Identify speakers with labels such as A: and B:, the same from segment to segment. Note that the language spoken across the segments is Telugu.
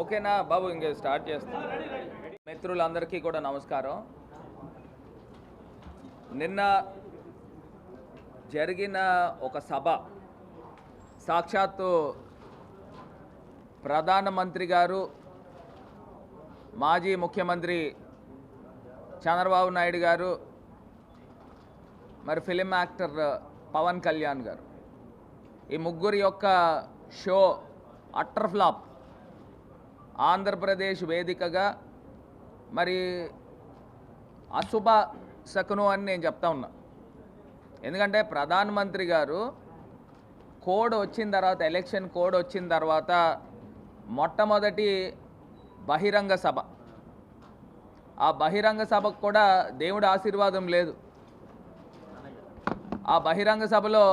A: ఓకేనా బాబు ఇంక స్టార్ట్ చేస్తాను మిత్రులందరికీ కూడా నమస్కారం. నిన్న జరిగిన ఒక సభ సాక్షాత్తు ప్రధానమంత్రి గారు మాజీ ముఖ్యమంత్రి చంద్రబాబు నాయుడు గారు మరి ఫిలిం యాక్టర్ పవన్ కళ్యాణ్ గారు. ఈ ముగ్గురి యొక్క షో అట్టర్ ఫ్లాప్. ఆంధ్రప్రదేశ్ వేదికగా మరి అశుభ శకును అని నేను చెప్తా ఉన్నా. ఎందుకంటే ప్రధానమంత్రి గారు కోడ్ వచ్చిన తర్వాత ఎలక్షన్ కోడ్ వచ్చిన తర్వాత మొట్టమొదటి బహిరంగ సభ. ఆ బహిరంగ సభకు కూడా దేవుడి ఆశీర్వాదం లేదు. ఆ బహిరంగ సభలో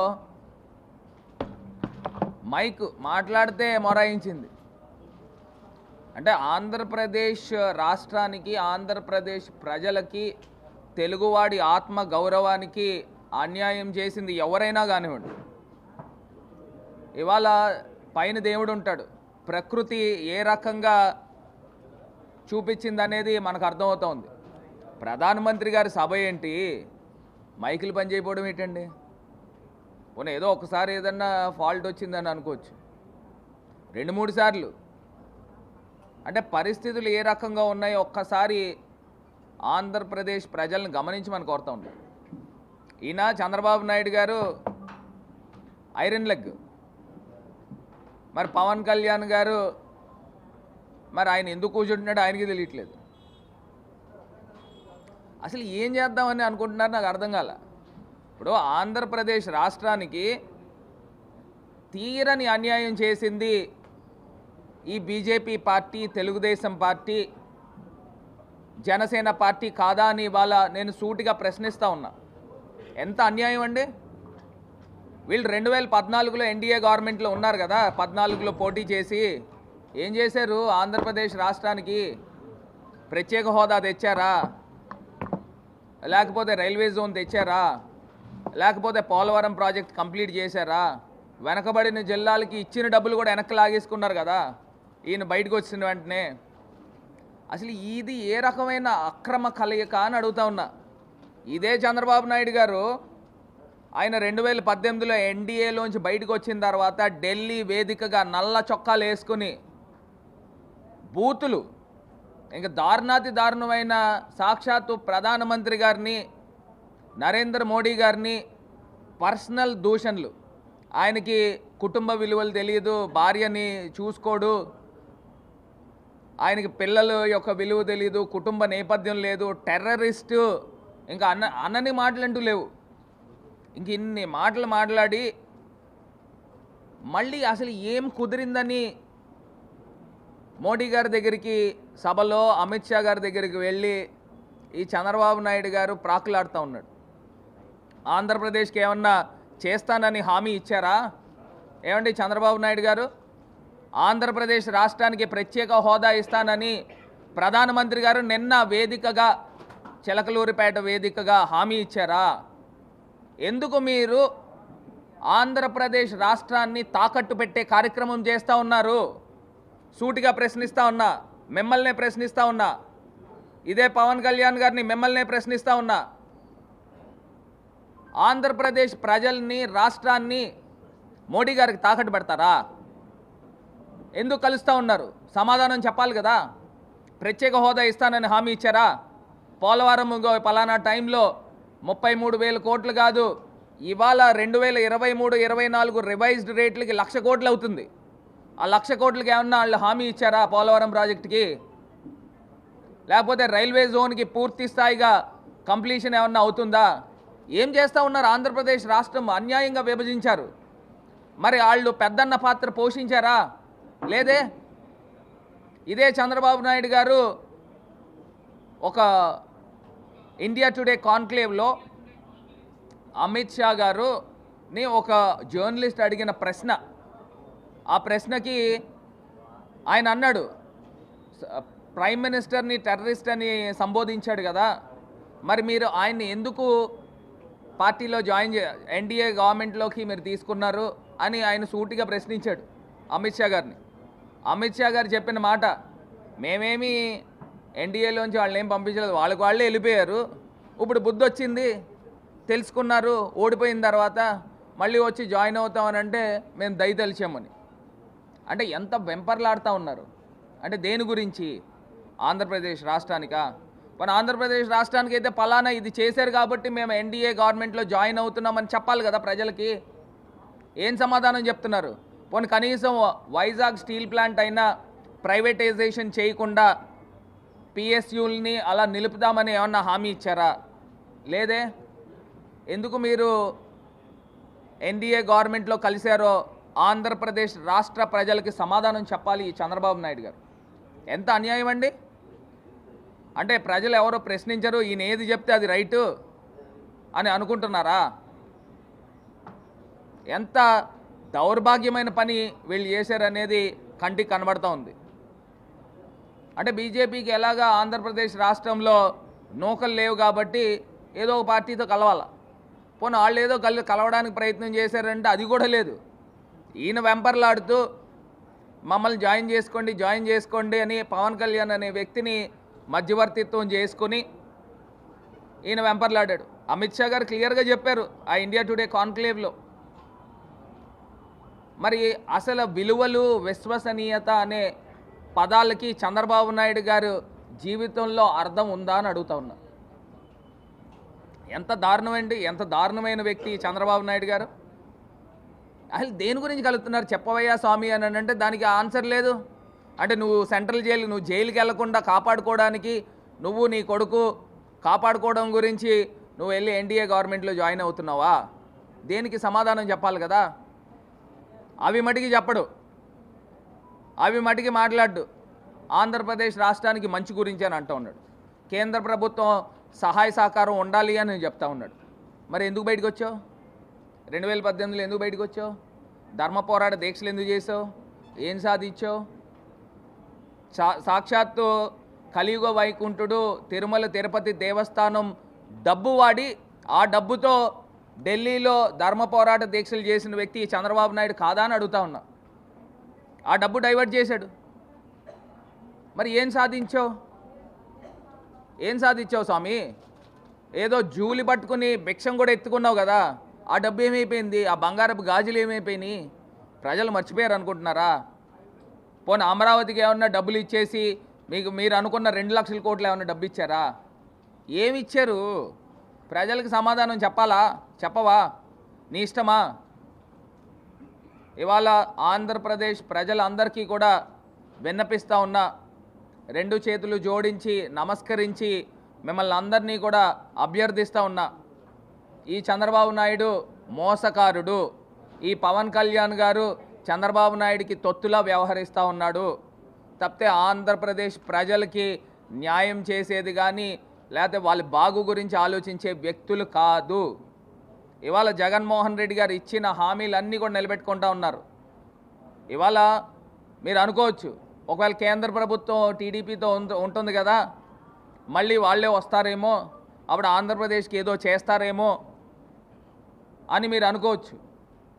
A: మైక్ మాట్లాడితే మొరాయించింది. అంటే ఆంధ్రప్రదేశ్ రాష్ట్రానికి ఆంధ్రప్రదేశ్ ప్రజలకి తెలుగువాడి ఆత్మ గౌరవానికి అన్యాయం చేసింది ఎవరైనా కానివ్వండి. ఇవాళ పైన దేవుడు ఉంటాడు. ప్రకృతి ఏ రకంగా చూపించిందనేది మనకు అర్థమవుతోంది. ప్రధానమంత్రి గారి సభ ఏంటి? మైకులు పనిచేయకపోవడం ఏంటండి? పోనీ ఏదో ఒకసారి ఏదన్నా ఫాల్ట్ వచ్చిందని అనుకోవచ్చు. రెండు మూడు సార్లు. అంటే పరిస్థితులు ఏ రకంగా ఉన్నాయో ఒక్కసారి ఆంధ్రప్రదేశ్ ప్రజలను గమనించి మనం కోరుతా ఉన్నాం ఈయన చంద్రబాబు నాయుడు గారు ఐరన్ లెగ్. మరి పవన్ కళ్యాణ్ గారు మరి ఆయన ఎందుకు కూర్చుంటున్నాడో ఆయనకి తెలియట్లేదు. అసలు ఏం చేద్దామని అనుకుంటున్నారు నాకు అర్థం కాలే. ఇప్పుడు ఆంధ్రప్రదేశ్ రాష్ట్రానికి తీరని అన్యాయం చేసింది ఈ BJP party Telugu Desam party Janasena party కాదా అని ఇవాళ నేను సూటిగా ప్రశ్నిస్తూ ఉన్నా. ఎంత అన్యాయం అండి? వీళ్ళు రెండు వేల పద్నాలుగులో ఎన్డీఏ గవర్నమెంట్లో ఉన్నారు కదా పద్నాలుగులో పోటీ చేసి ఏం చేశారు? ఆంధ్రప్రదేశ్ రాష్ట్రానికి ప్రత్యేక హోదా తెచ్చారా? లేకపోతే రైల్వే జోన్ తెచ్చారా? లేకపోతే పోలవరం ప్రాజెక్ట్ కంప్లీట్ చేశారా? వెనకబడిన జిల్లాలకి ఇచ్చిన డబ్బులు కూడా వెనక్కి లాగేసుకున్నారు కదా. ఈయన బయటకు వచ్చిన వెంటనే అసలు ఇది ఏ రకమైన అక్రమ కలయిక? అని అడుగుతా ఉన్నా. ఇదే చంద్రబాబు నాయుడు గారు ఆయన రెండు వేల పద్దెనిమిదిలో ఎన్డీఏలోంచి బయటకు వచ్చిన తర్వాత ఢిల్లీ వేదికగా నల్ల చొక్కాలు వేసుకుని బూతులు ఇంకా దారుణాతి దారుణమైన సాక్షాత్తు ప్రధానమంత్రి గారిని నరేంద్ర మోడీ గారిని పర్సనల్ దూషణలు. ఆయనకి కుటుంబ విలువలు తెలియదు భార్యని చూసుకోడు. ఆయనకి పిల్లల యొక్క విలువ తెలియదు కుటుంబ నేపథ్యం లేదు టెర్రరిస్టు. ఇంకా అన్న అన్నని మాటలంటూ లేవు. ఇంక ఇన్ని మాటలు మాట్లాడి మళ్ళీ అసలు ఏం కుదిరిందని మోడీ గారి దగ్గరికి సభలో అమిత్ షా గారి దగ్గరికి వెళ్ళి ఈ చంద్రబాబు నాయుడు గారు ప్రాకులాడుతూ ఉన్నాడు. ఆంధ్రప్రదేశ్కి ఏమన్నా చేస్తానని హామీ ఇచ్చారా? ఏమండి చంద్రబాబు నాయుడు గారు? ఆంధ్రప్రదేశ్ రాష్ట్రానికి ప్రత్యేక హోదా ఇస్తానని ప్రధానమంత్రి గారు నిన్న వేదికగా చిలకలూరిపేట వేదికగా హామీ ఇచ్చారా? ఎందుకు మీరు ఆంధ్రప్రదేశ్ రాష్ట్రాన్ని తాకట్టు పెట్టే కార్యక్రమం చేస్తూ ఉన్నారు? సూటిగా ప్రశ్నిస్తూ ఉన్నా మిమ్మల్నే ప్రశ్నిస్తూ ఉన్నా. ఇదే పవన్ కళ్యాణ్ గారిని మిమ్మల్నే ప్రశ్నిస్తూ ఉన్నా. ఆంధ్రప్రదేశ్ ప్రజల్ని రాష్ట్రాన్ని మోడీ గారికి తాకట్టు పెడతారా? ఎందుకు కలుస్తూ ఉన్నారు? సమాధానం చెప్పాలి కదా. ప్రత్యేక హోదా ఇస్తానని హామీ ఇచ్చారా? పోలవరం పలానా టైంలో ముప్పై మూడు వేల కోట్లు కాదు ఇవాళ రెండు వేల ఇరవై మూడు ఇరవై నాలుగు రివైజ్డ్ రేట్లకి లక్ష కోట్లు అవుతుంది. ఆ లక్ష కోట్లకి ఏమన్నా వాళ్ళు హామీ ఇచ్చారా పోలవరం ప్రాజెక్టుకి? లేకపోతే రైల్వే జోన్కి పూర్తి స్థాయిగా కంప్లీషన్ ఏమన్నా అవుతుందా? ఏం చేస్తూ ఉన్నారు ఆంధ్రప్రదేశ్ రాష్ట్రం అన్యాయంగా విభజించారు? మరి వాళ్ళు పెద్దన్న పాత్ర పోషించారా? లేదే? ఇదే చంద్రబాబు నాయుడు గారు ఒక ఇండియా టుడే కాన్క్లేవ్లో అమిత్ షా గారుని ఒక జర్నలిస్ట్ అడిగిన ప్రశ్న. ఆ ప్రశ్నకి ఆయన అన్నాడు ప్రైమ్ మినిస్టర్ని టెర్రరిస్ట్ అని సంబోధించాడు కదా. మరి మీరు ఆయన్ని ఎందుకు పార్టీలో జాయిన్ చే ఎన్డీఏ గవర్నమెంట్లోకి మీరు తీసుకున్నారు అని ఆయన సూటిగా ప్రశ్నించాడు అమిత్ షా గారిని. అమిత్ షా గారు చెప్పిన మాట మేమేమి ఎన్డీఏలోంచి వాళ్ళని ఏం పంపించలేదు వాళ్ళకి వాళ్ళే వెళ్ళిపోయారు. ఇప్పుడు బుద్ధి వచ్చింది తెలుసుకున్నారు ఓడిపోయిన తర్వాత మళ్ళీ వచ్చి జాయిన్ అవుతామని అంటే మేము దయ తెలిసామని అంటే ఎంత వెంపర్లాడుతూ ఉన్నారు. అంటే దేని గురించి? ఆంధ్రప్రదేశ్ రాష్ట్రానికా? మన ఆంధ్రప్రదేశ్ రాష్ట్రానికి అయితే పలానా ఇది చేశారు కాబట్టి మేము ఎన్డీఏ గవర్నమెంట్లో జాయిన్ అవుతున్నామని చెప్పాలి కదా ప్రజలకి. ఏం సమాధానం చెప్తున్నారు? పోనీ కనీసం వైజాగ్ స్టీల్ ప్లాంట్ అయినా ప్రైవేటైజేషన్ చేయకుండా పిఎస్యుల్ని అలా నిలుపుదామని ఏమన్నా హామీ ఇచ్చారా? లేదే? ఎందుకు మీరు ఎన్డీఏ గవర్నమెంట్లో కలిశారో ఆంధ్రప్రదేశ్ రాష్ట్ర ప్రజలకి సమాధానం చెప్పాలి ఈ చంద్రబాబు నాయుడు గారు. ఎంత అన్యాయం అండి? అంటే ప్రజలు ఎవరో ప్రశ్నించరు ఈయన ఏది చెప్తే అది రైటు అని అనుకుంటున్నారా? ఎంత దౌర్భాగ్యమైన పని వీళ్ళు చేశారనేది కంటికి కనబడుతూ ఉంది. అంటే బీజేపీకి ఎలాగా ఆంధ్రప్రదేశ్ రాష్ట్రంలో నూకలు లేవు కాబట్టి ఏదో ఒక పార్టీతో కలవాల. పోనీ వాళ్ళు ఏదో కల్ కలవడానికి ప్రయత్నం చేశారంటే అది కూడా లేదు. ఈయన వెంపర్లాడుతూ మమ్మల్ని జాయిన్ చేసుకోండి జాయిన్ చేసుకోండి అని పవన్ కళ్యాణ్ అనే వ్యక్తిని మధ్యవర్తిత్వం చేసుకుని ఈయన వెంపర్లాడాడు. అమిత్ షా గారు క్లియర్గా చెప్పారు ఆ ఇండియా టుడే కాన్క్లేవ్లో. మరి అసలు విలువలు విశ్వసనీయత అనే పదాలకి చంద్రబాబు నాయుడు గారు జీవితంలో అర్థం ఉందా అని అడుగుతా ఉన్నా. ఎంత దారుణమండి ఎంత దారుణమైన వ్యక్తి చంద్రబాబు నాయుడు గారు. అసలు దేని గురించి కలుగుతున్నారు చెప్పవయ్యా స్వామి అని అంటే దానికి ఆన్సర్ లేదు. అంటే నువ్వు సెంట్రల్ జైలు నువ్వు జైలుకి వెళ్ళకుండా కాపాడుకోవడానికి నువ్వు నీ కొడుకు కాపాడుకోవడం గురించి నువ్వు వెళ్ళి ఎన్డీఏ గవర్నమెంట్లో జాయిన్ అవుతున్నావా? దేనికి సమాధానం చెప్పాలి కదా? అవి మటికి చెప్పడు. అవి మటికి మాట్లాడు ఆంధ్రప్రదేశ్ రాష్ట్రానికి మంచి గురించి అని అంటూ ఉన్నాడు. కేంద్ర ప్రభుత్వం సహాయ సహకారం ఉండాలి అని చెప్తా ఉన్నాడు. మరి ఎందుకు బయటకు వచ్చావు? రెండు వేల పద్దెనిమిదిలో ఎందుకు బయటకు వచ్చావు? ధర్మ పోరాట దీక్షలు ఎందుకు చేసావు? ఏం సాధించావు? సాక్షాత్తు కలియుగ వైకుంఠుడు తిరుమల తిరుపతి దేవస్థానం డబ్బు వాడి ఆ డబ్బుతో ఢిల్లీలో ధర్మ పోరాట దీక్షలు చేసిన వ్యక్తి చంద్రబాబు నాయుడు కాదా అని అడుగుతా ఉన్నా. ఆ డబ్బు డైవర్ట్ చేశాడు. మరి ఏం సాధించావు? ఏం సాధించావు స్వామి? ఏదో జూలి పట్టుకుని భిక్షం కూడా ఎత్తుకున్నావు కదా. ఆ డబ్బు ఏమైపోయింది? ఆ బంగారపు గాజులు ఏమైపోయినాయి? ప్రజలు మర్చిపోయారు అనుకుంటున్నారా పోనీ అమరావతికి ఏమన్నా డబ్బులు ఇచ్చేసి మీకు మీరు అనుకున్న రెండు లక్షల కోట్లు ఏమన్నా డబ్బు ఇచ్చారా? ఏమి ఇచ్చారు? ప్రజలకు సమాధానం చెప్పాలా? చెప్పవా? నీ ఇష్టమా? ఇవాళ ఆంధ్రప్రదేశ్ ప్రజలందరికీ కూడా విన్నపిస్తా ఉన్నా రెండు చేతులు జోడించి నమస్కరించి మిమ్మల్ని అందరినీ కూడా అభ్యర్థిస్తూ ఉన్నా ఈ చంద్రబాబు నాయుడు మోసకారుడు. ఈ పవన్ కళ్యాణ్ గారు చంద్రబాబు నాయుడికి తొత్తులా వ్యవహరిస్తూ ఉన్నాడు. తప్పితే ఆంధ్రప్రదేశ్ ప్రజలకి న్యాయం చేసేది కానీ లేకపోతే వాళ్ళ బాగు గురించి ఆలోచించే వ్యక్తులు కాదు. ఇవాళ జగన్మోహన్ రెడ్డి గారు ఇచ్చిన హామీలన్నీ కూడా నిలబెట్టుకుంటా ఉన్నారు. ఇవాళ మీరు అనుకోవచ్చు ఒకవేళ కేంద్ర ప్రభుత్వం టీడీపీతో ఉంటుంది కదా మళ్ళీ వాళ్ళే వస్తారేమో అప్పుడు ఆంధ్రప్రదేశ్కి ఏదో చేస్తారేమో అని మీరు అనుకోవచ్చు.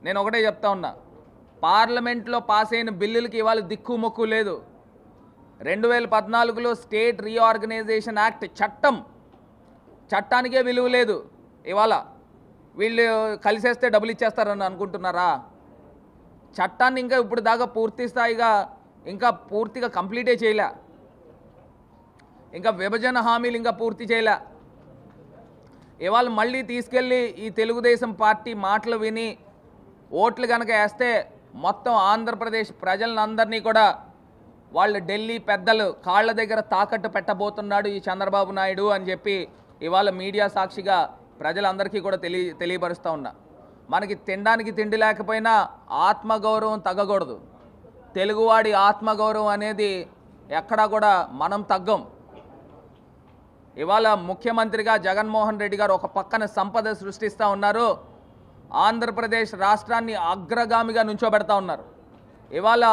A: నేను ఒకటే చెప్తా ఉన్నా పార్లమెంట్లో పాస్ అయిన బిల్లులకి ఇవాళ దిక్కు మొక్కు లేదు. రెండు వేల పద్నాలుగులో స్టేట్ రీఆర్గనైజేషన్ యాక్ట్ చట్టం చట్టానికే విలువ లేదు. ఇవాళ వీళ్ళు కలిసేస్తే డబ్బులు ఇచ్చేస్తారని అనుకుంటున్నారా? చట్టాన్ని ఇంకా ఇప్పుడు దాకా పూర్తి స్థాయిగా ఇంకా పూర్తిగా కంప్లీటే చేయలే. ఇంకా విభజన హామీలు ఇంకా పూర్తి చేయలే. ఇవాళ మళ్ళీ తీసుకెళ్ళి ఈ తెలుగుదేశం పార్టీ మాటలు విని ఓట్లు కనుక వేస్తే మొత్తం ఆంధ్రప్రదేశ్ ప్రజలందరినీ కూడా వాళ్ళు ఢిల్లీ పెద్దలు కాళ్ళ దగ్గర తాకట్టు పెట్టబోతున్నాడు ఈ చంద్రబాబు నాయుడు అని చెప్పి ఇవాళ మీడియా సాక్షిగా ప్రజలందరికీ కూడా తెలియ తెలియపరుస్తూ ఉన్నా. మనకి తినడానికి తిండి లేకపోయినా ఆత్మగౌరవం తగ్గకూడదు. తెలుగువాడి ఆత్మగౌరవం అనేది ఎక్కడా కూడా మనం తగ్గం. ఇవాళ ముఖ్యమంత్రిగా జగన్మోహన్ రెడ్డి గారు ఒక పక్కన సంపద సృష్టిస్తూ ఉన్నారు. ఆంధ్రప్రదేశ్ రాష్ట్రాన్ని అగ్రగామిగా నుంచోబెడతా ఉన్నారు. ఇవాళ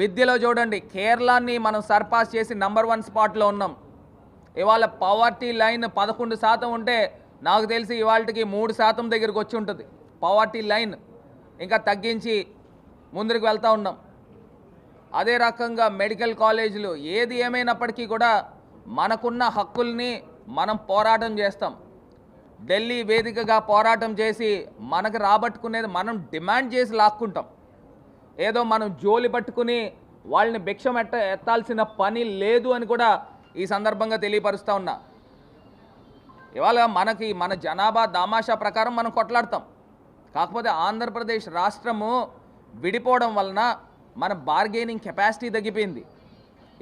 A: విద్యలో చూడండి కేరళాన్ని మనం సర్పాస్ చేసి నంబర్ వన్ స్పాట్లో ఉన్నాం. ఇవాళ పవర్టీ లైన్ పదకొండు శాతం ఉంటే నాకు తెలిసి ఇవాళకి మూడు శాతం దగ్గరికి వచ్చి ఉంటుంది. పవర్టీ లైన్ ఇంకా తగ్గించి ముందుకు వెళ్తూ ఉన్నాం. అదే రకంగా మెడికల్ కాలేజీలు ఏది ఏమైనప్పటికీ కూడా మనకున్న హక్కుల్ని మనం పోరాటం చేస్తాం. ఢిల్లీ వేదికగా పోరాటం చేసి మనకు రాబట్టుకునేది మనం డిమాండ్ చేసి లాక్కుంటాం. ఏదో మనం జోలి పట్టుకుని వాళ్ళని భిక్షం ఎట్ట ఎత్తాల్సిన పని లేదు అని కూడా ఈ సందర్భంగా తెలియపరుస్తూ ఉన్నా. ఇవాళ మనకి మన జనాభా దామాషా ప్రకారం మనం కొట్లాడతాం. కాకపోతే ఆంధ్రప్రదేశ్ రాష్ట్రము విడిపోవడం వలన మన బార్గెనింగ్ కెపాసిటీ తగ్గిపోయింది.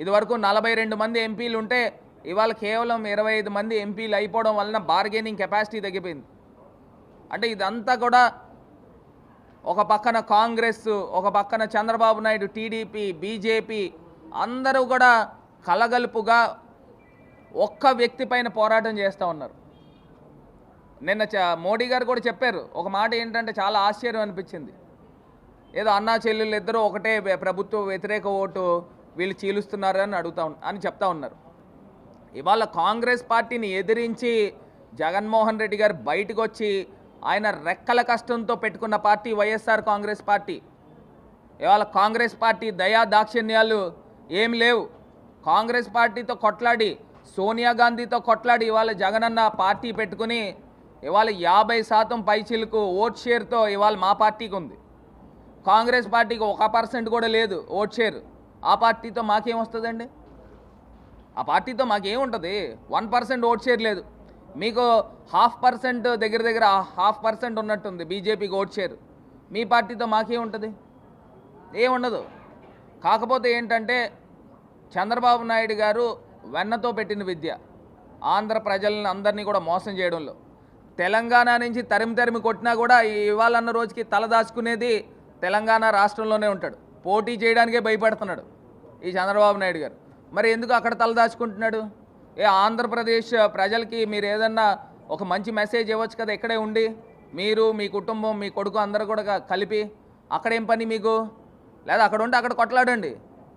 A: ఇదివరకు నలభై రెండు మంది ఎంపీలు ఉంటే ఇవాళ కేవలం ఇరవై ఐదు మంది ఎంపీలు అయిపోవడం వలన బార్గెనింగ్ కెపాసిటీ తగ్గిపోయింది. అంటే ఇదంతా కూడా ఒక పక్కన కాంగ్రెస్ ఒక పక్కన చంద్రబాబు నాయుడు టీడీపీ బీజేపీ అందరూ కూడా కలగలుపుగా ఒక్క వ్యక్తి పైన పోరాటం చేస్తూ ఉన్నారు. నిన్న చ- మోడీ గారు కూడా చెప్పారు ఒక మాట ఏంటంటే చాలా ఆశ్చర్యం అనిపించింది. ఏదో అన్నా చెల్లెళ్ళు ఇద్దరు ఒకటే ప్రభుత్వ వ్యతిరేక ఓటు వీళ్ళు చీలుస్తున్నారు అని అడుగుతా అని చెప్తా ఉన్నారు. ఇవాళ కాంగ్రెస్ పార్టీని ఎదిరించి జగన్మోహన్ రెడ్డి గారు బయటకు వచ్చి ఆయన రెక్కల కష్టంతో పెట్టుకున్న పార్టీ వైఎస్ఆర్ కాంగ్రెస్ పార్టీ. ఇవాళ కాంగ్రెస్ పార్టీ దయా దాక్షిణ్యాలు ఏం లేవు. కాంగ్రెస్ పార్టీతో కొట్లాడి సోనియా గాంధీతో కొట్లాడి ఇవాళ జగనన్న పార్టీ పెట్టుకుని ఇవాళ యాభై శాతం పైచిలకు ఓట్ షేర్తో ఇవాళ మా పార్టీకి ఉంది కాంగ్రెస్ పార్టీకి ఒక పర్సెంట్ కూడా లేదు ఓట్ షేర్. ఆ పార్టీతో మాకేం వస్తుందండి? ఆ పార్టీతో మాకేముంటుంది? వన్ పర్సెంట్ ఓట్ షేర్ లేదు. మీకు హాఫ్ పర్సెంట్ దగ్గర దగ్గర హాఫ్ పర్సెంట్ ఉన్నట్టుంది బీజేపీకి ఓట్ షేర్. మీ పార్టీతో మాకేముంటుంది? ఏముండదు. కాకపోతే ఏంటంటే చంద్రబాబు నాయుడు గారు వెన్నతో పెట్టిన విద్య ఆంధ్ర ప్రజలను అందరినీ కూడా మోసం చేయడంలో. తెలంగాణ నుంచి తరిమి తరిమి కొట్టినా కూడా ఇవాళన్న రోజుకి తలదాచుకునేది తెలంగాణ రాష్ట్రంలోనే ఉంటాడు. పోటీ చేయడానికే భయపడుతున్నాడు ఈ చంద్రబాబు నాయుడు గారు. మరి ఎందుకు అక్కడ తలదాచుకుంటున్నాడు ఏ ఆంధ్రప్రదేశ్ ప్రజలకి మీరు ఏదన్నా ఒక మంచి మెసేజ్ ఇవ్వచ్చు కదా ఇక్కడే ఉండి. మీరు మీ కుటుంబం మీ కొడుకు అందరూ కూడా కలిపి. అక్కడేం పని మీకు? లేదా అక్కడ ఉండి అక్కడ కొట్లాడండి.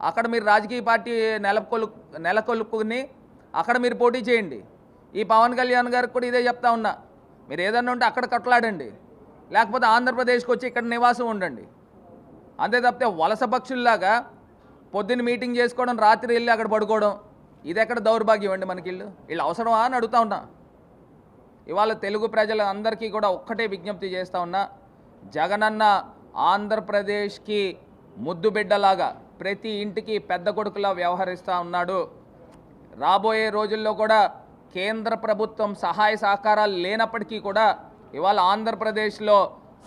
A: అక్కడ మీరు రాజకీయ పార్టీ నెలకొలు నెలకొల్పుకుని అక్కడ మీరు పోటీ చేయండి. ఈ పవన్ కళ్యాణ్ గారికి కూడా ఇదే చెప్తా ఉన్నా. మీరు ఏదన్నా ఉంటే అక్కడ కొట్లాడండి. లేకపోతే ఆంధ్రప్రదేశ్కి వచ్చి ఇక్కడ నివాసం ఉండండి. అంతే తప్పితే వలస పక్షుల్లాగా పొద్దున్న మీటింగ్ చేసుకోవడం రాత్రి వెళ్ళి అక్కడ పడుకోవడం ఇది ఎక్కడ దౌర్భాగ్యం అండి మనకి ఇల్లు? వీళ్ళు అవసరమా అని అడుగుతా ఉన్నా. ఇవాళ తెలుగు ప్రజలందరికీ కూడా ఒక్కటే విజ్ఞప్తి చేస్తూ ఉన్నా జగనన్న ఆంధ్రప్రదేశ్కి ముద్దు బిడ్డలాగా ప్రతి ఇంటికి పెద్ద కొడుకులా వ్యవహరిస్తూ ఉన్నాడు. రాబోయే రోజుల్లో కూడా కేంద్ర ప్రభుత్వం సహాయ సహకారాలు లేనప్పటికీ కూడా ఇవాళ ఆంధ్రప్రదేశ్లో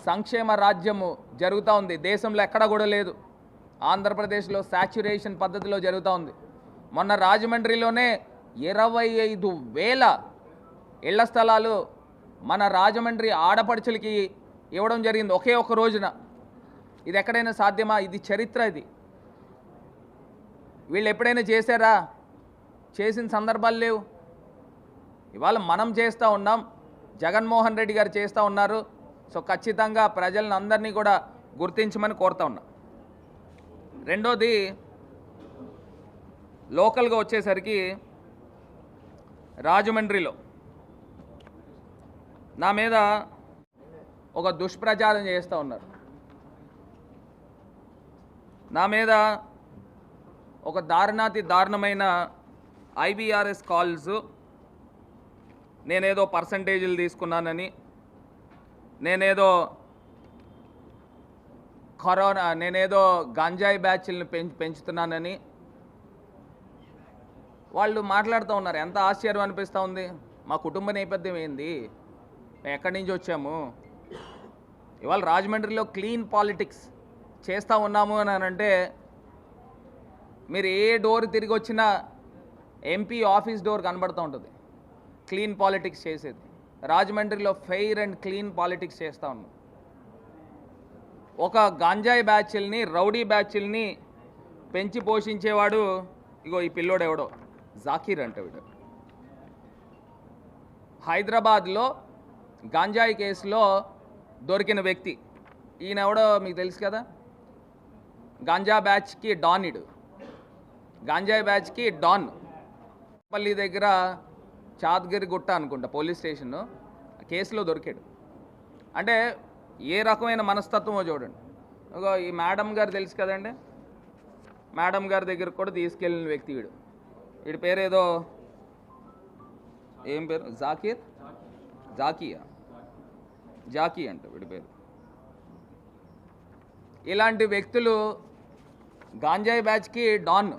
A: సంక్షేమ రాజ్యము జరుగుతూ ఉంది. దేశంలో ఎక్కడ కూడా లేదు. ఆంధ్రప్రదేశ్లో సాచ్యురేషన్ పద్ధతిలో జరుగుతూ ఉంది. మొన్న రాజమండ్రిలోనే ఇరవై ఐదు వేల ఇళ్ళ స్థలాలు మన రాజమండ్రి ఆడపడుచులకి ఇవ్వడం జరిగింది ఒకే ఒక రోజున. ఇది ఎక్కడైనా సాధ్యమా? ఇది చరిత్ర ఇది. వీళ్ళు ఎప్పుడైనా చేశారా? చేసిన సందర్భాలు లేవు. ఇవాళ మనం చేస్తూ ఉన్నాం. జగన్మోహన్ రెడ్డి గారు చేస్తూ ఉన్నారు. సో ఖచ్చితంగా ప్రజలను అందరినీ కూడా గుర్తించమని కోరుతా ఉన్నాం. రెండోది లోకల్గా వచ్చేసరికి రాజమండ్రిలో నా మీద ఒక దుష్ప్రచారం చేస్తూ ఉన్నారు. నా మీద ఒక దారుణాతి దారుణమైన ఐబీఆర్ఎస్ కాల్స్ నేనేదో పర్సంటేజీలు తీసుకున్నానని నేనేదో కరోనా నేనేదో గంజాయి బ్యాచ్లను పెంచు పెంచుతున్నానని వాళ్ళు మాట్లాడుతూ ఉన్నారు. ఎంత ఆశ్చర్యం అనిపిస్తూ ఉంది. మా కుటుంబ నేపథ్యం ఏంది? మేము ఎక్కడి నుంచి వచ్చాము? ఇవాళ రాజమండ్రిలో క్లీన్ పాలిటిక్స్ చేస్తూ ఉన్నాము అని అంటే మీరు ఏ డోర్ తిరిగి వచ్చినా ఎంపీ ఆఫీస్ డోర్ కనబడుతూ ఉంటుంది. క్లీన్ పాలిటిక్స్ చేసేది. రాజమండ్రిలో ఫెయిర్ అండ్ క్లీన్ పాలిటిక్స్ చేస్తూ ఉన్నాం. ఒక గాంజాయి బ్యాచ్ల్ని రౌడీ బ్యాచ్ల్ని పెంచి పోషించేవాడు ఇగో ఈ పిల్లోడు ఎవడో జాకీర్ అంట వీడు. హైదరాబాద్లో గాంజాయి కేసులో దొరికిన వ్యక్తి. ఈయన ఎవడో మీకు తెలుసు కదా? గాంజా బ్యాచ్కి డాన్ ఇడు గాంజాయి బ్యాచ్కి డాన్. పల్లి దగ్గర చాద్గిరి గుట్ట అనుకుంటా పోలీస్ స్టేషన్ కేసులో దొరికాడు. అంటే ఏ రకమైన మనస్తత్వమో చూడండి. ఈ మేడం గారు తెలుసు కదండి? మేడం గారి దగ్గరకు కూడా తీసుకెళ్ళిన వ్యక్తి వీడు. వీడి పేరు ఏదో ఏం పేరు? జాకీర్? జాకియా? జాకీ అంట వీడి పేరు. ఇలాంటి వ్యక్తులు గాంజాయి బ్యాచ్కి డాన్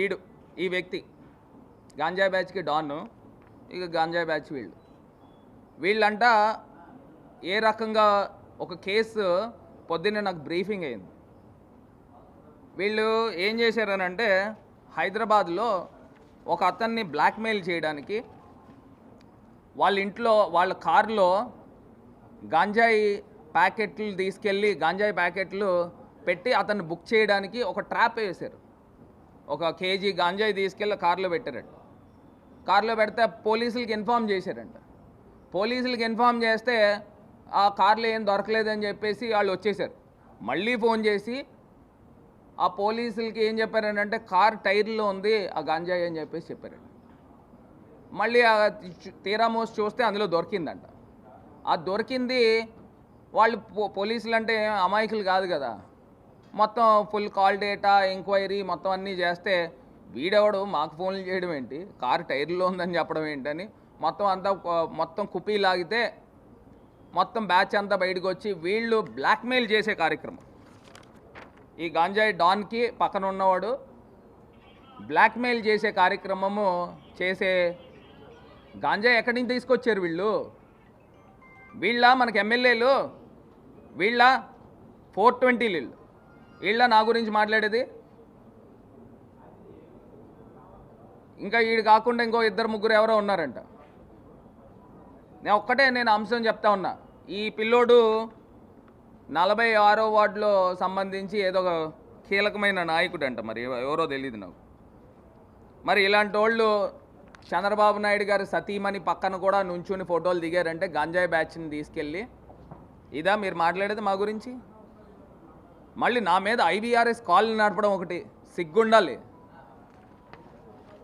A: ఈడు ఈ వ్యక్తి. గాంజాయి బ్యాచ్కి డాన్ ఇక గాంజాయి బ్యాచ్ వీళ్ళు. వీళ్ళంట ఏ రకంగా ఒక కేసు పొద్దున్నే నాకు బ్రీఫింగ్ అయింది. వీళ్ళు ఏం చేశారనంటే హైదరాబాద్లో ఒక అతన్ని బ్లాక్మెయిల్ చేయడానికి వాళ్ళ ఇంట్లో వాళ్ళ కారులో గాంజాయి ప్యాకెట్లు తీసుకెళ్ళి గాంజాయి ప్యాకెట్లు పెట్టి అతన్ని బుక్ చేయడానికి ఒక ట్రాప్ వేశారు. ఒక కేజీ గాంజాయి తీసుకెళ్ళి కారులో పెట్టారంట. కారులో పెడితే పోలీసులకి ఇన్ఫామ్ చేశారంట. పోలీసులకి ఇన్ఫామ్ చేస్తే ఆ కార్లో ఏం దొరకలేదని చెప్పేసి వాళ్ళు వచ్చేసారు మళ్ళీ ఫోన్ చేసి ఆ పోలీసులకి ఏం చెప్పారంటే కార్ టైర్లో ఉంది ఆ గాంజాయి అని చెప్పేసి చెప్పారంట. మళ్ళీ ఆ తీరా మోసి చూస్తే అందులో దొరికిందంట. ఆ దొరికింది వాళ్ళు పో- పోలీసులు అంటే అమాయకులు కాదు కదా. మొత్తం ఫుల్ కాల్ డేటా ఎంక్వైరీ మొత్తం అన్నీ చేస్తే వీడెవడు? మాకు ఫోన్లు చేయడం ఏంటి? కారు టైర్లో ఉందని చెప్పడం ఏంటని మొత్తం అంతా మొత్తం కుప్పీ లాగితే మొత్తం బ్యాచ్ అంతా బయటకు వచ్చి వీళ్ళు బ్లాక్మెయిల్ చేసే కార్యక్రమం. ఈ గాంజాయి డాన్కి పక్కన ఉన్నవాడు బ్లాక్మెయిల్ చేసే కార్యక్రమము చేసే గాంజా ఎక్కడి నుంచి తీసుకొచ్చారు వీళ్ళు? వీళ్ళ మనకి ఎమ్మెల్యేలు? వీళ్ళ ఫోర్ ట్వంటీ వీళ్ళు వీళ్ళ నా గురించి మాట్లాడేది? ఇంకా వీడు కాకుండా ఇంకో ఇద్దరు ముగ్గురు ఎవరో ఉన్నారంట. నేను ఒక్కటే నేను అంశం చెప్తా ఉన్నా. ఈ పిల్లోడు నలభై ఆరో వార్డులో సంబంధించి ఏదో ఒక కీలకమైన నాయకుడు అంట మరి ఎవరో తెలియదు నాకు. మరి ఇలాంటి వాళ్ళు చంద్రబాబు నాయుడు గారు సతీమణి పక్కన కూడా నుంచుని ఫోటోలు దిగారంటే గంజాయి బ్యాచ్ని తీసుకెళ్ళి ఇదా మీరు మాట్లాడేది మా గురించి? మళ్ళీ నా మీద ఐబీఆర్ఎస్ కాల్ నడపడం ఒకటి సిగ్గుండాలి.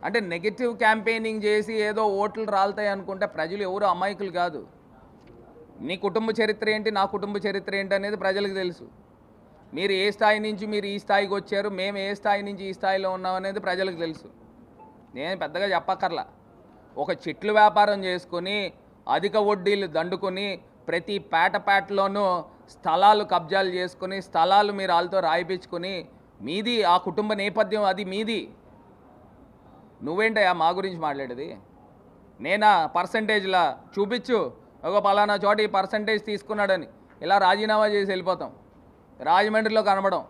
A: అంటే నెగిటివ్ క్యాంపెయినింగ్ చేసి ఏదో ఓట్లు రాలుతాయి అనుకుంటే ప్రజలు ఎవరు అమాయకులు కాదు. నీ కుటుంబ చరిత్ర ఏంటి నా కుటుంబ చరిత్ర ఏంటి అనేది ప్రజలకు తెలుసు. మీరు ఏ స్థాయి నుంచి మీరు ఈ స్థాయికి వచ్చారు మేము ఏ స్థాయి నుంచి ఈ స్థాయిలో ఉన్నాం అనేది ప్రజలకు తెలుసు. నేను పెద్దగా చెప్పక్కర్లా. ఒక చెట్లు వ్యాపారం చేసుకొని అధిక వడ్డీలు దండుకొని ప్రతి పేట పేటలోనూ స్థలాలు కబ్జాలు చేసుకొని స్థలాలు మీరు వాళ్ళతో రాయిపించుకొని మీది ఆ కుటుంబ నేపథ్యం అది మీది. నువ్వేంటయ్యా మా గురించి మాట్లాడేది? నేనా పర్సంటేజ్లా? చూపించు ఒక పలానా చోట ఈ పర్సంటేజ్ తీసుకున్నాడని. ఇలా రాజీనామా చేసి వెళ్ళిపోతాం. రాజమండ్రిలో కనబడం.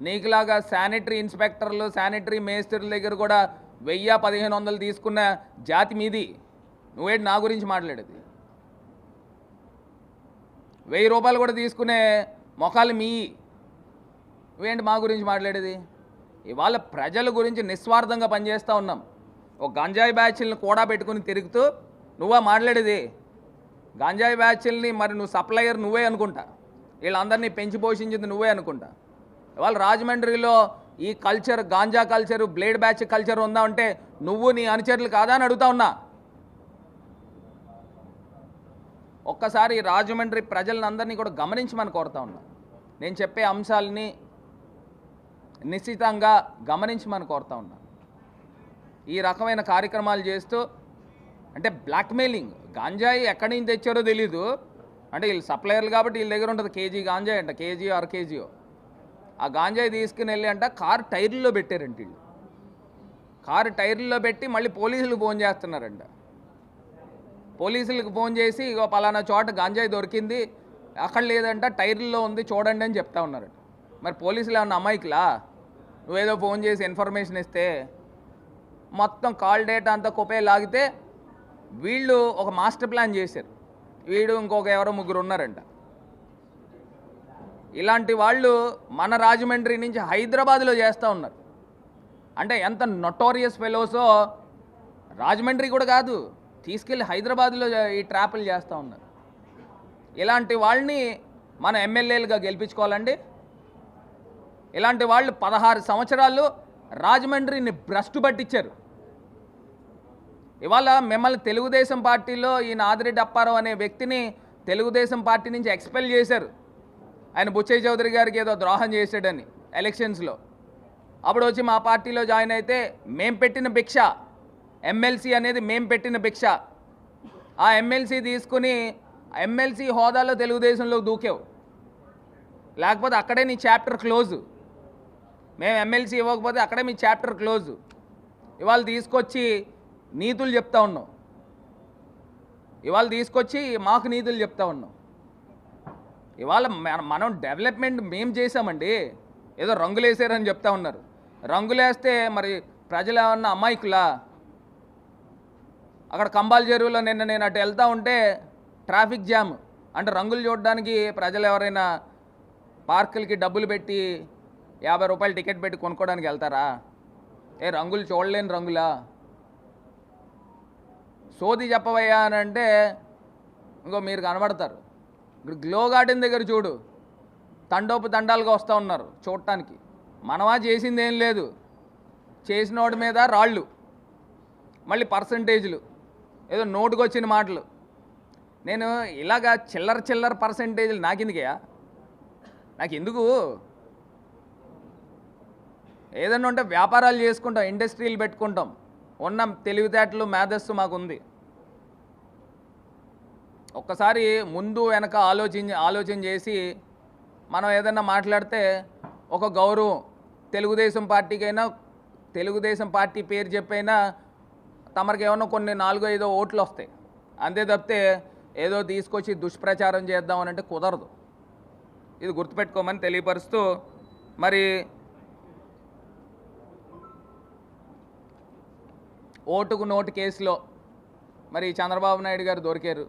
A: నీకులాగా శానిటరీ ఇన్స్పెక్టర్లు శానిటరీ మేస్టర్ల దగ్గర కూడా వెయ్యి పదిహేను వందలు తీసుకున్న జాతి మీది. నువ్వేంటి నా గురించి మాట్లాడేది? వెయ్యి రూపాయలు కూడా తీసుకునే మొఖాలు మీ. నువ్వేంటి మా గురించి మాట్లాడేది? ఇవాళ ప్రజల గురించి నిస్వార్థంగా పనిచేస్తూ ఉన్నాం. ఒక గంజాయి బ్యాచ్ల్ని కూడా పెట్టుకుని తిరుగుతూ నువ్వా మాట్లాడేది. గంజాయి బ్యాచ్ల్ని మరి నువ్వు సప్లయర్ నువ్వే అనుకుంటా. వీళ్ళందరినీ పెంచి పోషించింది నువ్వే అనుకుంటా. ఇవాళ రాజమండ్రిలో ఈ culture ganja culture blade batch culture ఉందా అంటే నువ్వు నీ అనుచరులు కాదా అని అడుగుతా ఉన్నా. ఒక్కసారి రాజమండ్రి ప్రజలందరినీ కూడా గమనించమని కోరుతా ఉన్నా. నేను చెప్పే అంశాలని నిశ్చితంగా గమనించమని కోరుతా ఉన్నాను ఈ రకమైన కార్యక్రమాలు చేస్తూ అంటే బ్లాక్మెయిలింగ్ గాంజాయి ఎక్కడి నుంచి తెచ్చారో తెలీదు. అంటే వీళ్ళు సప్లయర్లు కాబట్టి వీళ్ళ దగ్గర ఉంటుంది కేజీ గాంజాయి అంట కేజీ అర కేజీయో. ఆ గాంజాయి తీసుకుని వెళ్ళి అంట కారు టైర్లో పెట్టారంట వీళ్ళు. కారు టైర్లో పెట్టి మళ్ళీ పోలీసులకు ఫోన్ చేస్తున్నారంట. పోలీసులకు ఫోన్ చేసి ఇగో పలానా చోట గాంజాయి దొరికింది అక్కడ లేదంట టైర్లో ఉంది చూడండి అని చెప్తా ఉన్నారంట. మరి పోలీసులు ఏమన్నా అమాయకులా? నువ్వేదో ఫోన్ చేసి ఇన్ఫర్మేషన్ ఇస్తే మొత్తం కాల్ డేటా అంతా కుపే లాగితే వీళ్ళు ఒక మాస్టర్ ప్లాన్ చేశారు. వీడు ఇంకొక ఎవరో ముగ్గురు ఉన్నారంట. ఇలాంటి వాళ్ళు మన రాజమండ్రి నుంచి హైదరాబాద్లో చేస్తూ ఉన్నారు. అంటే ఎంత నొటోరియస్ ఫెలోసో రాజమండ్రి కూడా కాదు తీసుకెళ్ళి హైదరాబాద్లో ఈ ట్రాపులు చేస్తూ ఉన్నారు. ఇలాంటి వాళ్ళని మన ఎమ్మెల్యేలుగా గెలిపించుకోవాలండి. ఇలాంటి వాళ్ళు పదహారు సంవత్సరాలు రాజమండ్రిని భ్రష్టు పట్టించారు. ఇవాళ మిమ్మల్ని తెలుగుదేశం పార్టీలో ఈ నాదిరెడ్డి అప్పారావు అనే వ్యక్తిని తెలుగుదేశం పార్టీ నుంచి ఎక్స్పెల్ చేశారు. ఆయన బుచ్చయ్య చౌదరి గారికి ఏదో ద్రోహం చేశాడని ఎలక్షన్స్లో. అప్పుడు వచ్చి మా పార్టీలో జాయిన్ అయితే మేం పెట్టిన భిక్ష ఎమ్మెల్సీ అనేది మేం పెట్టిన భిక్ష. ఆ ఎమ్మెల్సీ తీసుకుని ఎమ్మెల్సీ హోదాలో తెలుగుదేశంలో దూకావు. లేకపోతే అక్కడే నీ చాప్టర్ క్లోజ్. మేము ఎమ్మెల్సీ ఇవ్వకపోతే అక్కడే మీ చాప్టర్ క్లోజ్. ఇవాళ తీసుకొచ్చి నీతులు చెప్తా ఉన్నాం. ఇవాళ తీసుకొచ్చి మాకు నీతులు చెప్తా ఉన్నాం. ఇవాళ మన- మనం డెవలప్మెంట్ మేము చేసామండి ఏదో రంగులు వేసారని చెప్తా ఉన్నారు. రంగులు వేస్తే మరి ప్రజలు ఏమన్నా అమాయకులా? అక్కడ కంబాల చెరువులో నిన్న నేను అటు వెళ్తూ ఉంటే ట్రాఫిక్ జామ్. అంటే రంగులు చూడడానికి ప్రజలు ఎవరైనా పార్కులకి డబ్బులు పెట్టి యాభై రూపాయలు టికెట్ పెట్టి కొనుక్కోవడానికి వెళ్తారా? ఏ రంగులు చూడలేని రంగులా? సోది చెప్పవయ్యా అని అంటే ఇంకో మీరు కనబడతారు. ఇప్పుడు గ్లో గార్డెన్ దగ్గర చూడు తండోపు తండాలుగా వస్తూ ఉన్నారు చూడటానికి. మనమా చేసింది ఏం లేదు. చేసినోడి మీద రాళ్ళు మళ్ళీ పర్సంటేజ్లు ఏదో నోటుకొచ్చిన మాటలు. నేను ఇలాగా చిల్లర చిల్లర పర్సంటేజ్లు నాకెందుకయ్యా? నాకు ఎందుకు ఏదన్నా ఉంటే వ్యాపారాలు చేసుకుంటాం ఇండస్ట్రీలు పెట్టుకుంటాం. ఉన్న తెలివితేటలు మేధస్సు మాకుంది. ఒక్కసారి ముందు వెనక ఆలోచించి ఆలోచన చేసి మనం ఏదన్నా మాట్లాడితే ఒక గౌరవం తెలుగుదేశం పార్టీకైనా తెలుగుదేశం పార్టీ పేరు చెప్పైనా తమరికి ఏమన్నా కొన్ని నాలుగో ఐదో ఓట్లు వస్తాయి. అంతే తప్పితే ఏదో తీసుకొచ్చి దుష్ప్రచారం చేద్దామని అంటే కుదరదు. ఇది గుర్తుపెట్టుకోమని తెలియపరుస్తూ మరి ఓటుకు నోటు కేసులో మరి చంద్రబాబు నాయుడు గారు దొరికారు.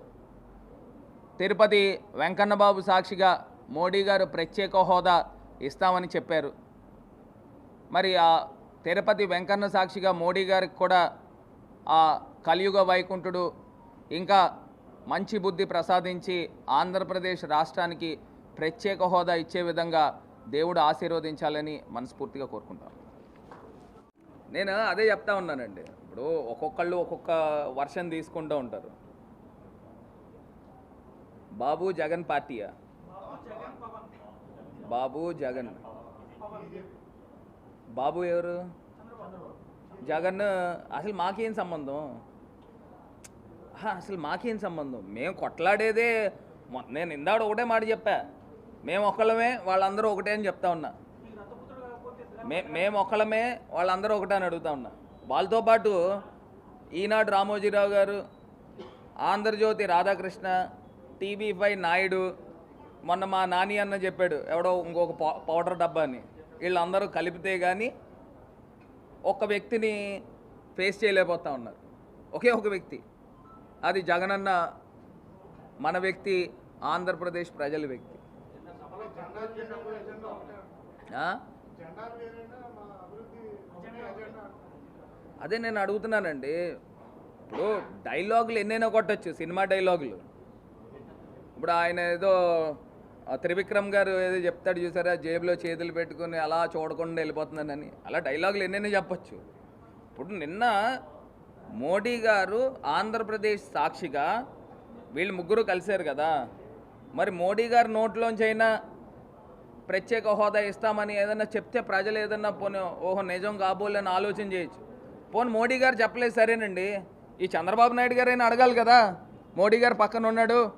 A: తిరుపతి వెంకన్నబాబు సాక్షిగా మోడీ గారు ప్రత్యేక హోదా ఇస్తామని చెప్పారు. మరి ఆ తిరుపతి వెంకన్న సాక్షిగా మోడీ గారికి కూడా ఆ కలియుగ వైకుంఠుడు ఇంకా మంచి బుద్ధి ప్రసాదించి ఆంధ్రప్రదేశ్ రాష్ట్రానికి ప్రత్యేక హోదా ఇచ్చే విధంగా దేవుడు ఆశీర్వదించాలని మనస్ఫూర్తిగా కోరుకుంటాను నేను అదే చెప్తా ఉన్నానండి. ఇప్పుడు ఒక్కొక్కళ్ళు ఒక్కొక్క వర్షన్ తీసుకుంటూ ఉంటారు. బాబు జగన్ పార్టీయా? బాబు జగన్. బాబు ఎవరు? జగన్ అసలు మాకేం సంబంధం? అసలు మాకేం సంబంధం? మేము కొట్లాడేదే మొ- నేను ఇందాడు ఒకటే మాట చెప్పా. మేము ఒకళ్ళమే వాళ్ళందరూ ఒకటే అని చెప్తా ఉన్నా. మే మేము ఒకళ్ళమే వాళ్ళందరూ ఒకటే అని అడుగుతా ఉన్నా. వాళ్ళతో పాటు ఈనాడు రామోజీరావు గారు ఆంధ్రజ్యోతి రాధాకృష్ణ టీవీ ఫైవ్ నాయుడు మొన్న మా నాని అన్న చెప్పాడు ఎవడో ఇంకొక పౌడర్ డబ్బా అని. వీళ్ళందరూ కలిపితే కానీ ఒక్క వ్యక్తిని ఫేస్ చేయలేకపోతా ఉన్నారు. ఒకే ఒక వ్యక్తి. అది జగనన్న మన వ్యక్తి ఆంధ్రప్రదేశ్ ప్రజల వ్యక్తి ఆ? అదే నేను అడుగుతున్నానండి. ఇప్పుడు డైలాగులు ఎన్నైనా కొట్టచ్చు సినిమా డైలాగులు. ఇప్పుడు ఆయన ఏదో త్రివిక్రమ్ గారు ఏదో చెప్తాడు చూసారా జేబులో చేతులు పెట్టుకుని అలా చూడకుండా వెళ్ళిపోతున్నానని. అలా డైలాగులు ఎన్నైనా చెప్పచ్చు. ఇప్పుడు నిన్న మోడీ గారు ఆంధ్రప్రదేశ్ సాక్షిగా వీళ్ళు ముగ్గురు కలిశారు కదా. మరి మోడీ గారు నోట్లోంచి అయినా ప్రత్యేక హోదా ఇస్తామని ఏదైనా చెప్తే ప్రజలు ఏదన్నా పోనీ ఓహో నిజం కాబోలని ఆలోచన చేయొచ్చు. పోన్ మోడీ గారు చెప్పలేదు సరేనండి. ఈ చంద్రబాబు నాయుడు గారైనా అడగాలి కదా. మోడీ గారు పక్కన ఉన్నాడు.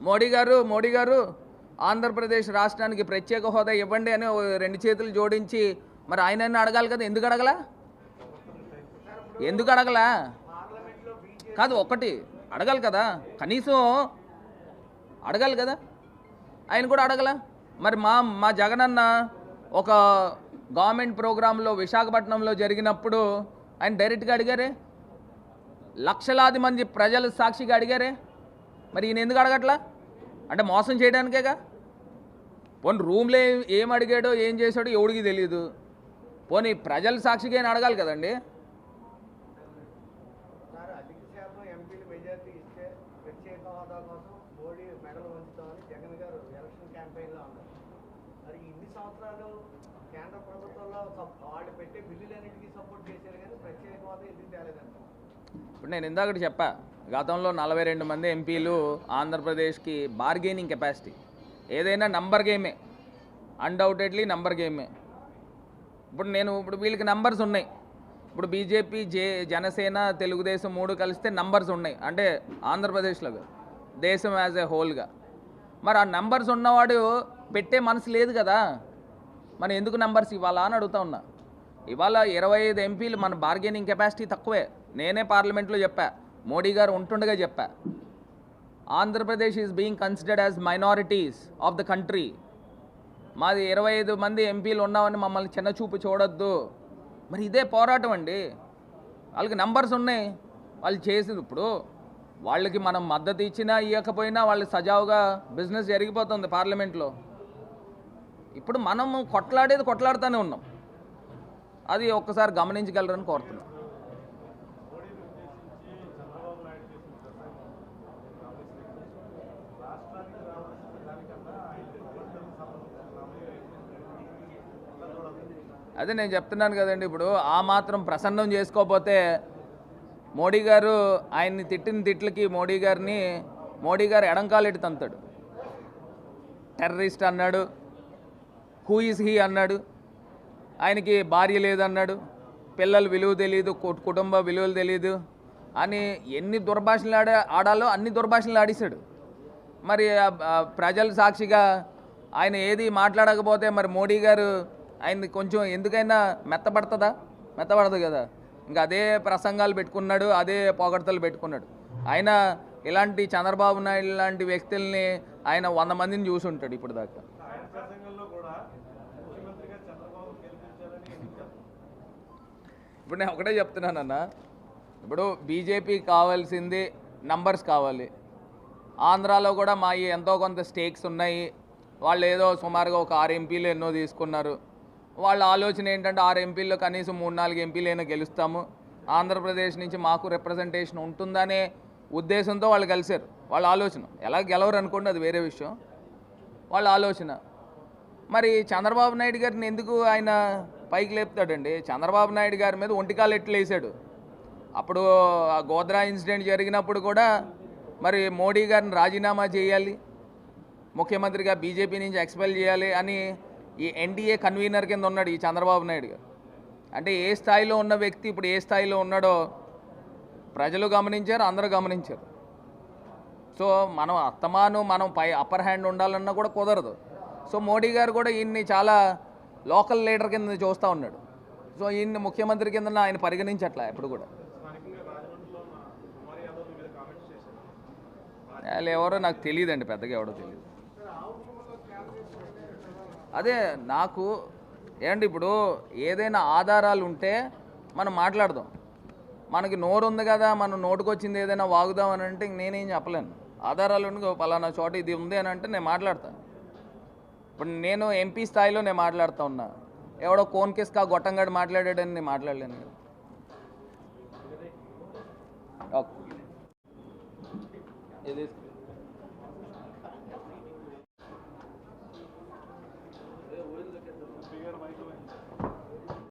A: మోడీ గారు మోడీ గారు ఆంధ్రప్రదేశ్ రాష్ట్రానికి ప్రత్యేక హోదా ఇవ్వండి అని ఓ రెండు చేతులు జోడించి మరి ఆయన అడగాలి కదా. ఎందుకు అడగలా? ఎందుకు అడగలా? కాదు ఒకటి అడగాలి కదా. కనీసం అడగాలి కదా. ఆయన కూడా అడగలా. మరి మా మా జగనన్న ఒక గవర్నమెంట్ ప్రోగ్రాంలో విశాఖపట్నంలో జరిగినప్పుడు ఆయన డైరెక్ట్గా అడిగారే? లక్షలాది మంది ప్రజలు సాక్షిగా అడిగారే? మరి ఈయన ఎందుకు అడగట్లా? అంటే మోసం చేయడానికేగా? పోనీ రూమ్లో ఏం- ఏం అడిగాడో ఏం చేశాడో ఎవడికి తెలియదు పోనీ ప్రజలు సాక్షిగా అడగాలి కదండి
B: సార్ అధిక శాతం ఎంపీలు మెజార్టీ ఇస్తే ప్రత్యేక హోదా కోసం మోడీ మెడలు వంచుతామని జగన్ గారు ఎలక్షన్ క్యాంపెయిన్లో అన్నారు మరి ఇన్ని సంవత్సరాలు కేంద్ర ప్రభుత్వంలో సప్- వాళ్ళు పెట్టే బిల్లులన్నిటికీ సపోర్ట్ చేశారు కానీ ప్రత్యేక హోదా ఎందుకు తేలేదంట
A: ఇప్పుడు నేను ఇందాకటి చెప్పా గతంలో నలభై రెండు మంది ఎంపీలు ఆంధ్రప్రదేశ్కి బార్గెనింగ్ కెపాసిటీ ఏదైనా నంబర్ గేమే అన్డౌటెడ్లీ నంబర్ గేమే ఇప్పుడు నేను ఇప్పుడు వీళ్ళకి నంబర్స్ ఉన్నాయి. ఇప్పుడు బీజేపీ జే జనసేన తెలుగుదేశం మూడు కలిస్తే నంబర్స్ ఉన్నాయి. అంటే ఆంధ్రప్రదేశ్లో దేశం యాజ్ ఏ హోల్గా మరి ఆ నంబర్స్ ఉన్నవాడు పెట్టే మనసు లేదు కదా. మరి ఎందుకు నంబర్స్ ఇవ్వాలా అని అడుగుతా ఉన్నా. ఇవాళ ఇరవై ఐదు ఎంపీలు మన బార్గెనింగ్ కెపాసిటీ తక్కువే. నేనే పార్లమెంట్లో చెప్పా. మోడీ గారు ఉంటుండగా చెప్పా. Andhra Pradesh is being considered as minorities of the country. మాది ఇరవై ఐదు మంది ఎంపీలు ఉన్నామని మమ్మల్ని చిన్నచూపు చూడొద్దు. మరి ఇదే పోరాటం అండి. వాళ్ళకి నంబర్స్ ఉన్నాయి. వాళ్ళు చేసింది ఇప్పుడు వాళ్ళకి మనం మద్దతు ఇచ్చినా ఇవ్వకపోయినా వాళ్ళు సజావుగా బిజినెస్ జరిగిపోతుంది పార్లమెంట్లో. ఇప్పుడు మనం కొట్లాడేది కొట్లాడుతూనే ఉన్నాం. అది ఒక్కసారి గమనించగలరని కోరుతున్నాం. అదే నేను చెప్తున్నాను కదండి ఇప్పుడు ఆ మాత్రం ప్రసన్నం చేసుకోకపోతే మోడీ గారు ఆయన్ని తిట్టిన తిట్లకి మోడీ గారిని మోడీ గారు ఎడంకాలెట్టి తంతాడు. టెర్రరిస్ట్ అన్నాడు హూ ఈజ్ హీ అన్నాడు ఆయనకి భార్య లేదన్నాడు పిల్లలు విలువ తెలియదు కుటుంబ విలువలు తెలియదు అని ఎన్ని దుర్భాషలు ఆడా ఆడాలో అన్ని దుర్భాషలు ఆడేశాడు. మరి ప్రజలు ప్రజల సాక్షిగా ఆయన ఏది మాట్లాడకపోతే మరి మోడీ గారు ఆయన కొంచెం ఎందుకైనా మెత్తపడుతుందా మెత్తపడదు కదా. ఇంకా అదే ప్రసంగాలు పెట్టుకున్నాడు అదే పొగడతలు పెట్టుకున్నాడు. ఆయన ఇలాంటి చంద్రబాబు నాయుడు లాంటి వ్యక్తుల్ని ఆయన వంద మందిని చూసి ఉంటాడు ఇప్పుడు దాకా. ఇప్పుడు నేను ఒకటే చెప్తున్నానన్న. ఇప్పుడు బీజేపీ కావాల్సింది నంబర్స్ కావాలి. ఆంధ్రాలో కూడా మా ఎంతో కొంత స్టేక్స్ ఉన్నాయి. వాళ్ళు ఏదో సుమారుగా ఒక ఆరు ఎంపీలు ఎన్నో తీసుకున్నారు. వాళ్ళ ఆలోచన ఏంటంటే ఆరు ఎంపీల్లో కనీసం మూడు నాలుగు ఎంపీలైనా గెలుస్తాము. ఆంధ్రప్రదేశ్ నుంచి మాకు రిప్రజెంటేషన్ ఉంటుందనే ఉద్దేశంతో వాళ్ళు కలిశారు. వాళ్ళ ఆలోచన. ఎలా గెలవరు అనుకోండి అది వేరే విషయం. వాళ్ళ ఆలోచన. మరి చంద్రబాబు నాయుడు గారిని ఎందుకు ఆయన పైకి లేపుతాడండి? చంద్రబాబు నాయుడు గారి మీద ఒంటికాలు ఎట్లు వేసాడు అప్పుడు ఆ గోద్రా ఇన్సిడెంట్ జరిగినప్పుడు కూడా మరి మోడీ గారిని రాజీనామా చేయాలి. ముఖ్యమంత్రిగా బీజేపీ నుంచి ఎక్స్పెల్ చేయాలి అని ఈ ఎన్డీఏ కన్వీనర్ కింద ఉన్నాడు ఈ చంద్రబాబు నాయుడు గారు. అంటే ఏ స్థాయిలో ఉన్న వ్యక్తి ఇప్పుడు ఏ స్థాయిలో ఉన్నాడో ప్రజలు గమనించారు అందరూ గమనించారు. సో మనం అత్తమాను మనం పై అప్పర్ హ్యాండ్ ఉండాలన్నా కూడా కుదరదు. సో మోడీ గారు కూడా ఈయన్ని చాలా లోకల్ లీడర్ కింద చూస్తూ ఉన్నాడు. సో ఈయన్ని ముఖ్యమంత్రి కింద ఆయన పరిగణించట్లా ఎప్పుడు కూడా. వాళ్ళు ఎవరో నాకు తెలియదండి పెద్దగా ఎవడో తెలియదు. అదే నాకు ఏంటి ఇప్పుడు ఏదైనా ఆధారాలు ఉంటే మనం మాట్లాడదాం. మనకి నోరు ఉంది కదా మనం నోటుకొచ్చింది ఏదైనా వాగుదాం అని అంటే ఇంక నేనేం చెప్పలేను. ఆధారాలు ఉండి పలానా చోట ఇది ఉంది అని అంటే నేను మాట్లాడతాను. ఇప్పుడు నేను ఎంపీ స్థాయిలో నేను మాట్లాడుతూ ఉన్నా. ఎవడో కోన్ కిస్కా గొట్టంగాడు మాట్లాడాడని నేను మాట్లాడలేను. ఓకే ఇది